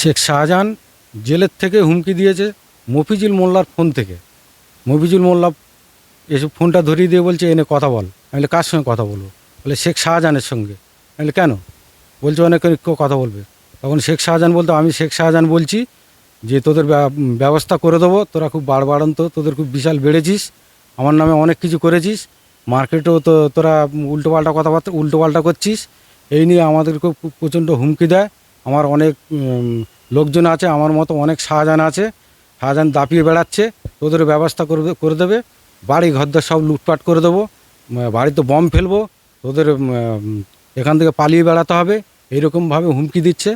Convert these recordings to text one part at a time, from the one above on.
শেখ শাহজাহান জেলের থেকে হুমকি দিয়েছে মফিজুল মোল্লার ফোন থেকে। মফিজুল মোল্লা এসব ফোনটা ধরিয়ে দিয়ে বলছে, এনে কথা বল। আমি কার সঙ্গে কথা বলব? বলে, শেখ শাহজাহানের সঙ্গে। আমি কেন? বলছে অনেক কথা বলবে। তখন শেখ শাহজাহান বলতো, আমি শেখ শাহজাহান বলছি যে, তোদের ব্যবস্থা করে দেবো। তোরা খুব বাড়বাড়ন্ত, তোদের খুব বিশাল বেড়েছিস। আমার নামে অনেক কিছু করেছিস। মার্কেটেও তো, তোরা উল্টোপাল্টা কথাবার্তা, উল্টোপাল্টা করছিস। এই নিয়ে আমাদেরকে খুব প্রচণ্ড হুমকি দেয়। আমার অনেক লোকজন আছে, আমার মতো অনেক শাহজাহান আছে। শাহজাহান দাপিয়ে বেড়াচ্ছে তোদের ব্যবস্থা করে করে দেবে। বাড়ি ঘরদর সব লুটপাট করে দেবো। বাড়িতে বম ফেলব। তোদের এখান থেকে পালিয়ে বেড়াতে হবে। এইরকমভাবে হুমকি দিচ্ছে।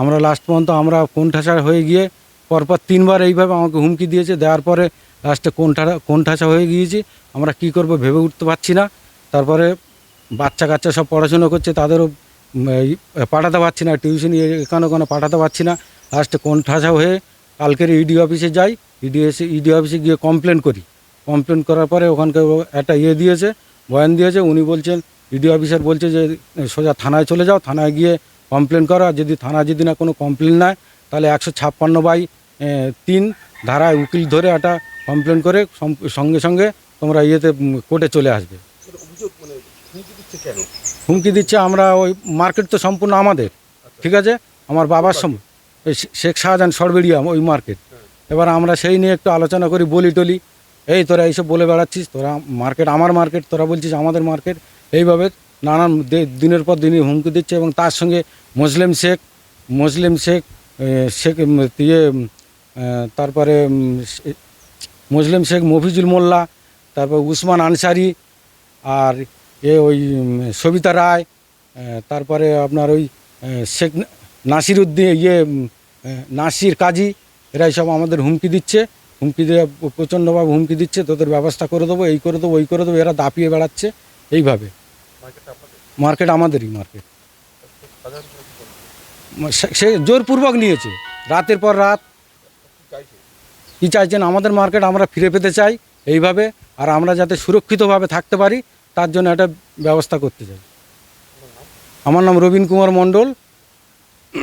আমরা লাস্ট পর্যন্ত আমরা কোণঠাসা হয়ে গিয়ে পরপর তিনবার এইভাবে আমাকে হুমকি দিয়েছে। দেওয়ার পরে লাস্টে কোণঠা কোণঠাসা হয়ে গিয়েছি। আমরা কি করব ভেবে উঠতে পারছি না। তারপরে বাচ্চা কাচ্চা সব পড়াশুনো করছে, তাদেরও পাঠাতে পারছি না, টিউশন এখানে ওখানে পাঠাতে পারছি না। লাস্টে কোণঠাসা হয়ে কালকের ইডি অফিসে যাই ইডি এসে ইডি অফিসে গিয়ে কমপ্লেন করি। কমপ্লেন করার পরে ওখানকার ও একটা ইয়ে দিয়েছে, বয়ান দিয়েছে, উনি বলছেন ইডি অফিসার বলছে যে, সোজা থানায় চলে যাও, থানায় গিয়ে কমপ্লেন করো, আর যদি থানা যদি না কোনো কমপ্লেন নেয়, তাহলে একশো ছাপ্পান্ন বাই তিন ধারায় উকিল ধরে একটা কমপ্লেন করে, সঙ্গে সঙ্গে তোমরা ইয়েতে কোর্টে চলে আসবে। হুমকি দিচ্ছে আমরা ওই মার্কেট তো সম্পূর্ণ আমাদের ঠিক আছে? আমার বাবার সম শেখ শাহজাহান সরবেরিয়া ওই মার্কেট। এবার আমরা সেই নিয়ে একটু আলোচনা করি বলি টলি এই তোরা এইসব বলে বেড়াচ্ছিস তোরা মার্কেট আমার মার্কেট তোরা বলছিস আমাদের মার্কেট। এইভাবে নানান দিনের পর দিনই হুমকি দিচ্ছে এবং তার সঙ্গে মুসলিম শেখ মুসলিম শেখ শেখ ইয়ে তারপরে মুসলিম শেখ মফিজুল মোল্লা তারপর উসমান আনসারি আর এ ওই সবিতা রায় তারপরে আপনার ওই শেখ নাসির উদ্দিন ইয়ে নাসির কাজী এরাই সব আমাদের হুমকি দিচ্ছে। হুমকি দিয়ে প্রচণ্ডভাবে হুমকি দিচ্ছে তোদের ব্যবস্থা করে দেবো এই করে দেবো ওই করে দেবো এরা দাপিয়ে বেড়াচ্ছে এইভাবে। মার্কেট আমাদেরই মার্কেট? সে- জোরপূর্বক নিয়েছে রাতের পর রাত। কী চাইছেন? আমাদের মার্কেট আমরা ফিরে পেতে চাই এইভাবে আর আমরা যাতে সুরক্ষিতভাবে থাকতে পারি তার জন্য একটা ব্যবস্থা করতে চাই। আমার নাম রবীন কুমার মণ্ডল